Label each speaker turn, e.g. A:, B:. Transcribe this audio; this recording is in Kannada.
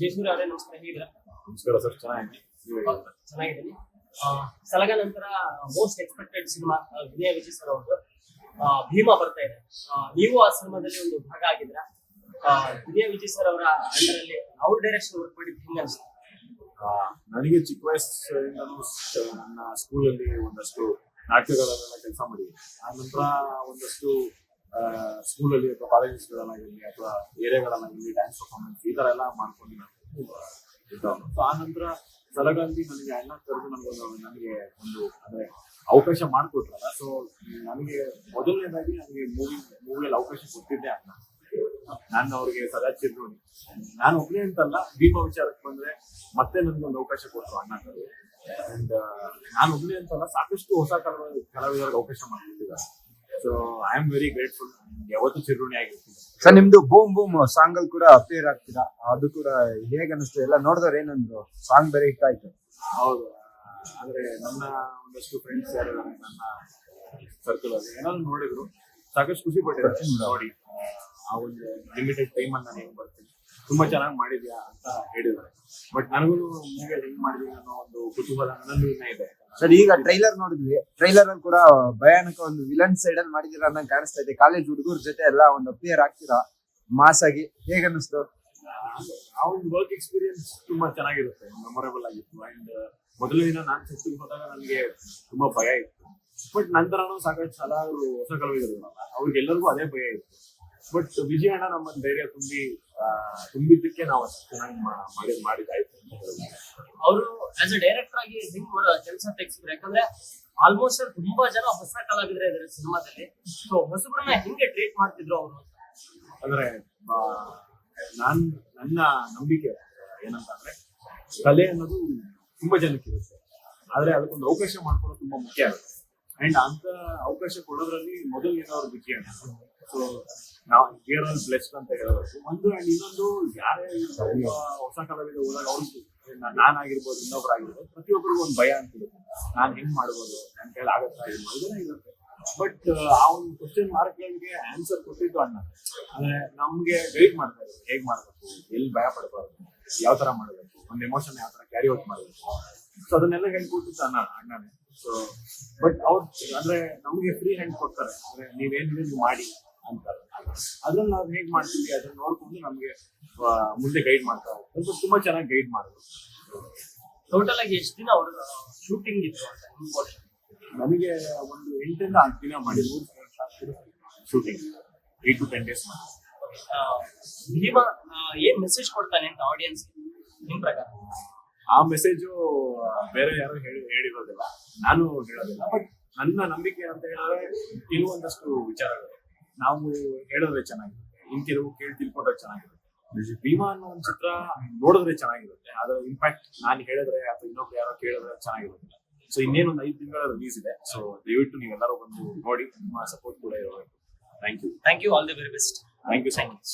A: ಜಯಸೂರ್ಯ ಅವರೇ ನಮಸ್ಕಾರ ಹೇಗಿದ್ದೀರಾ?
B: ನಮಸ್ಕಾರ ಸರ್ ಚೆನ್ನಾಗಿ
A: ಚೆನ್ನಾಗಿದ್ದೀನಿ. ಆ, ಸಲಗ ನಂತರ ಮೋಸ್ಟ್ ಎಕ್ಸ್ಪೆಕ್ಟೆಡ್ ಸಿನಿಮಾ ವಿನಯ ವಿಜಯ್ ಸರ್ ಅವ್ರದ್ದು. ಆ, ಭೀಮಾ ಬರ್ತಾ ಇದೆ. ನೀವು ಆ ಸಿನಿಮಾದಲ್ಲಿ ಒಂದು ಭಾಗ ಆಗಿದ್ರ ವಿನಯ ವಿಜಯ್ ಸರ್ ಅವರ ಅಂಡರಲ್ಲಿ ಅವ್ರ ಡೈರೆಕ್ಷನ್ ವರ್ಕ್ ಮಾಡಿದ್ದು ಹೆಂಗ ಅನ್ಸುತ್ತೆ?
B: ನನಗೆ ಚಿಕ್ಕ ವಯಸ್ಸಿಂದನೂ ಸ- ನನ್ನ ಸ್ಕೂಲಲ್ಲಿ ಒಂದಷ್ಟು ನಾಟಕಗಳಲ್ಲೆಲ್ಲ ಕೆಲಸ ಮಾಡಿದ್ದೀನಿ. ಆ ನಂತರ ಒಂದಷ್ಟು ಸ್ಕೂಲಲ್ಲಿ ಅಥವಾ ಕಾಲೇಜಸ್ಗಳಲ್ಲಾಗಿರಲಿ ಅಥವಾ ಏರಿಯಾಗಳಲ್ಲಾಗಿರಲಿ ಡ್ಯಾನ್ಸ್ ಪರ್ಫಾರ್ಮೆನ್ಸ್ ಈ ತರ ಎಲ್ಲ ಮಾಡ್ಕೊಂಡು ನಾನು ಆ ನಂತರ ನನಗೆ ಅಣ್ಣ ಕರೆದು ನನಗೊಂದು ನನಗೆ ಒಂದು ಅಂದ್ರೆ ಅವಕಾಶ ಮಾಡಿಕೊಟ್ರಲ್ಲ. ಸೊ ನನಗೆ ಮೊದಲನೇದಾಗಿ ನನಗೆ ಮೂವಿ ಮೂವಿಯಲ್ಲಿ ಅವಕಾಶ ಕೊಟ್ಟಿದ್ದೆ ಅಣ್ಣ. ನಾನು ಅವ್ರಿಗೆ ಸದಾ ನಾನು ಒಬ್ಬನೇ ಅಂತಲ್ಲ, ಭೀಮಾ ವಿಚಾರಕ್ಕೆ ಬಂದ್ರೆ ಮತ್ತೆ ನನ್ಗೊಂದು ಅವಕಾಶ ಕೊಟ್ಟರು ಅಣ್ಣ ಅಂಡ್ ನಾನು ಒಬ್ಬನೇ ಅಂತಲ್ಲ ಸಾಕಷ್ಟು ಹೊಸ ಕಲಾವಿದ, ಕಲಾವಿದರಿಗೆ ಅವಕಾಶ ಮಾಡ್ಕೊಟ್ಟಿದ್ದಾರೆ. So I am very grateful ಯಾವತ್ತು ಚಿರುಣಿ ಆಗಿರ್ತೀನಿ.
C: ಸರ್ ನಿಮ್ದು ಬೂಮ್ ಬೂಮ್ ಸಾಂಗ್ ಅಲ್ಲಿ ಕೂಡ ಅಪೇರ್ ಆಗ್ತೀರಾ? ಅದು ಕೂಡ ಹೇಗ್ ಅನಿಸ್ತು? ಎಲ್ಲ ನೋಡಿದವ್ರು ಏನೊಂದು ಸಾಂಗ್ ಬೇರೆ ಹಿಟ್ ಆಯ್ತು.
B: ಹೌದು. ಆದ್ರೆ ನನ್ನ ಒಂದಷ್ಟು ಫ್ರೆಂಡ್ಸ್ ಯಾರು ನನ್ನ ಸರ್ಕಲ್ ಅಲ್ಲಿ ಏನಾದ್ರು ನೋಡಿದ್ರು ಸಾಕಷ್ಟು ಖುಷಿ ಪಟ್ಟಿದ್ದಾರೆ. ನೋಡಿ ಆ ಒಂದು ಲಿಮಿಟೆಡ್ ಟೈಮ್ ಅಲ್ಲಿ ನಾನು ಹೆಂಗ್ ಬರ್ತೀನಿ. ತುಂಬಾ ಚೆನ್ನಾಗಿ ಮಾಡಿದ್ಯಾ ಅಂತ ಹೇಳಿದ್ದಾರೆ. ಬಟ್ ನನಗೂ ಮೂವಿಯಲ್ಲಿ ಹೆಂಗ್ ಮಾಡಿದೀನಿ ಅನ್ನೋ ಒಂದು ಕುತೂಹಲ ನನ್ನಲ್ಲೂ ಇನ್ನ ಇದೆ.
C: ಸರ್, ಈಗ ಟ್ರೈಲರ್ ನೋಡಿದ್ವಿ. ಟ್ರೈಲರ್ ಅಲ್ಲಿ ಕೂಡ ಭಯಾನಕ ಒಂದು ವಿಲನ್ ಸೈಡ್ ಅಲ್ಲಿ ಮಾಡಿದಿರ ಅನ್ನಂಗ್ ಕಾಣಿಸ್ತಾ ಇದೆ. ಕಾಲೇಜ್ ಹುಡುಗರ ಜೊತೆ ಎಲ್ಲ ಒಂದು ಅಪಿಯರ್ ಆಗ್ತೀರಾ? ಮಾಸ್ ಆಗಿ. ಹೇಗ್ ಅನ್ನಿಸ್ತು?
B: ಒಂದು ವರ್ಕ್ ಎಕ್ಸ್ಪೀರಿಯನ್ಸ್ ತುಂಬಾ ಚೆನ್ನಾಗಿರುತ್ತೆ. ಮೆಮೊರೇಬಲ್ ಆಗಿತ್ತು. ಅಂಡ್ ಮೊದಲ ದಿನ ನಾನು ಸೆಟ್ಟಿಗೆ ಹೋದಾಗ ನನಗೆ ತುಂಬಾ ಭಯ ಇತ್ತು. ಬಟ್ ನಂತರನೂ ಸಾಕಷ್ಟು ಹಲವಾರು ಹೊಸ ಕಲಾವಿದರು. ಅವ್ರಿಗೆಲ್ಲರಿಗೂ ಅದೇ ಭಯ ಇತ್ತು. ಬಟ್ ವಿಜಯ ಅಣ್ಣ ನಮ್ಮನ್ ಧೈರ್ಯ ತುಂಬಿ ತುಂಬಿದ್ದಕ್ಕೆ ನಾವು ಅಷ್ಟು ಚೆನ್ನಾಗಿ ಮಾಡಿದ್ ಮಾಡಿ ಮಾಡಿದ್ದಾಯ್ತು ಅಂತ.
A: ಅವರು ಆಸ್ ಅ ಡೈರೆಕ್ಟರ್ ಆಗಿ ಹೆಂಗ್ ಕೆಲಸ ತೆಗಿಸಿದ್ರು. ಯಾಕಂದ್ರೆ ಆಲ್ಮೋಸ್ಟ್ ತುಂಬಾ ಜನ ಹೊಸ ಕಲಾವಿದರ ಇದಾರೆ ಸಿನಿಮಾದಲ್ಲಿ. ಸೊ ಹೊಸಬ್ರನ್ನ ಹೆಂಗೆ ಟ್ರೀಟ್ ಮಾಡ್ತಿದ್ರು ಅವರು
B: ಅಂದ್ರೆ ನಾನ್, ನನ್ನ ನಂಬಿಕೆ ಏನಂತ ಅಂದ್ರೆ ಕಲೆ ಅನ್ನೋದು ತುಂಬಾ ಜನಕ್ಕೆ ಇರುತ್ತೆ. ಆದ್ರೆ ಅದಕ್ಕೊಂದು ಅವಕಾಶ ಮಾಡ್ಕೊಳ್ಳೋದು ತುಂಬಾ ಮುಖ್ಯ ಆಗುತ್ತೆ. ಅಂಡ್ ಅಂತ ಅವಕಾಶ ಕೊಡೋದ್ರಲ್ಲಿ ಮೊದಲು ಅವ್ರ ವಿಜಯ ಸೊ ನಾವು ಹಿಯರ್ ಆಲ್ ಬ್ಲೆಸ್ಡ್ ಅಂತ ಹೇಳಬೇಕು ಒಂದು ಅಂಡ್ ಇನ್ನೊಂದು ಯಾರೇ ಹೊಸ ಕಲಾವಿದ ಹೋದಾಗ ಅವ್ರಿಗೆ ನಾನಾಗಿರ್ಬೋದು, ಇನ್ನೊಬ್ರಾಗಿರ್ಬೋದು, ಪ್ರತಿಯೊಬ್ಬರಿಗೂ ಒಂದು ಭಯ ಅಂತ ನಾನು ಹೆಂಗ್ ಮಾಡ್ಬೋದು ನನ್ನ ಕೈಲಿ ಆಗತ್ತಾ ಇದು ಇದೆಲ್ಲ ಇರುತ್ತೆ. ಬಟ್ ಆ ಒಂದು ಕ್ವಶನ್ ಮಾರ್ಕ್ಗಳಿಗೆ ಆನ್ಸರ್ ಕೊಟ್ಟಿದ್ದು ಅಣ್ಣ. ಅಂದ್ರೆ ನಮ್ಗೆ ಗೈಡ್ ಮಾಡ್ತಾ ಹೇಗೆ ಹೇಗ್ ಮಾಡ್ಬೇಕು? ಎಲ್ಲಿ ಭಯ ಪಡಬಾರ್ದು? ಯಾವ ತರ ಮಾಡ್ಬೇಕು? ಒಂದು ಎಮೋಷನ್ ಯಾವ ತರ ಕ್ಯಾರಿ ಔಟ್ ಮಾಡ್ಬೇಕು? ಸೊ ಅದನ್ನೆಲ್ಲ ಹೇಳ್ಕೊಟ್ಟಿದ್ದ ಅಣ್ಣ ಅಣ್ಣನೇ. ಸೊ ಬಟ್ ಅವ್ರು ಅಂದ್ರೆ ನಮಗೆ ಫ್ರೀ ಹ್ಯಾಂಡ್ ಕೊಡ್ತಾರೆ. ಅಂದ್ರೆ ನೀವೇನ್ ನೀವು ಮಾಡಿ ಅಂತಾರೆ. ಅದನ್ನ ನಾವು ಹೇಗ್ ಮಾಡ್ತೀವಿ ಅದನ್ನ ನೋಡ್ಕೊಂಡು ನಮ್ಗೆ ಮುಂದೆ ಗೈಡ್ ಮಾಡ್ತಾರೆ. ಸ್ವಲ್ಪ ತುಂಬಾ ಚೆನ್ನಾಗಿ ಗೈಡ್ ಮಾಡಿದ್ರು.
A: ಟೋಟಲ್ ಆಗಿ ಎಷ್ಟು ದಿನ ಅವ್ರ ಶೂಟಿಂಗ್ ಇತ್ತು ಅಂತ ನಿಮ್ portion?
B: ನನಗೆ ಒಂದು ಎಂಟರಿಂದ ಹತ್ತು ದಿನ ಮಾಡಿ shooting eight to ten days ಮಾಡಿ.
A: ಭೀಮಾ ಏನ್ ಮೆಸೇಜ್ ಕೊಡ್ತಾನೆ ಅಂತ ಆಡಿಯನ್ಸ್ ನಿಮ್ ಪ್ರಕಾರ?
B: ಆ ಮೆಸೇಜು ಬೇರೆ ಯಾರು ಹೇಳಿ ಹೇಳಿರೋದಿಲ್ಲ. ನಾನು ಹೇಳೋದಿಲ್ಲ. ಬಟ್ ನನ್ನ ನಂಬಿಕೆ ಅಂತ ಹೇಳಿದ್ರೆ ಕೆಲವೊಂದಷ್ಟು ವಿಚಾರಗಳು. ನಾವು ಹೇಳಿದ್ರೆ ಚೆನ್ನಾಗಿರುತ್ತೆ. ಇನ್ ಕೆಲವು ಕೇಳಿ ತಿಳ್ಕೊಂಡ್ರೆ ಚೆನ್ನಾಗಿರುತ್ತೆ. ಭೀಮಾ ಅನ್ನೋ ಒಂದು ಚಿತ್ರ ನೋಡಿದ್ರೆ ಚೆನ್ನಾಗಿರುತ್ತೆ. ಅದರ ಇಂಪ್ಯಾಕ್ಟ್ ನಾನು ಹೇಳಿದ್ರೆ ಅಥವಾ ಇನ್ನೊಬ್ರು ಯಾರೋ ಕೇಳಿದ್ರೆ ಚೆನ್ನಾಗಿರುತ್ತೆ. ಸೊ ಇನ್ನೇನೊಂದು ಐದು ತಿಂಗಳ ರಿಲೀಸ್ ಇದೆ. ಸೊ ದಯವಿಟ್ಟು ನೀವು ಎಲ್ಲರೂ ಬಂದು ನೋಡಿ. ನಿಮ್ಮ ಸಪೋರ್ಟ್ ಕೂಡ ಇರಬೇಕು. Thank you
A: thank you all the very best
B: thank you so much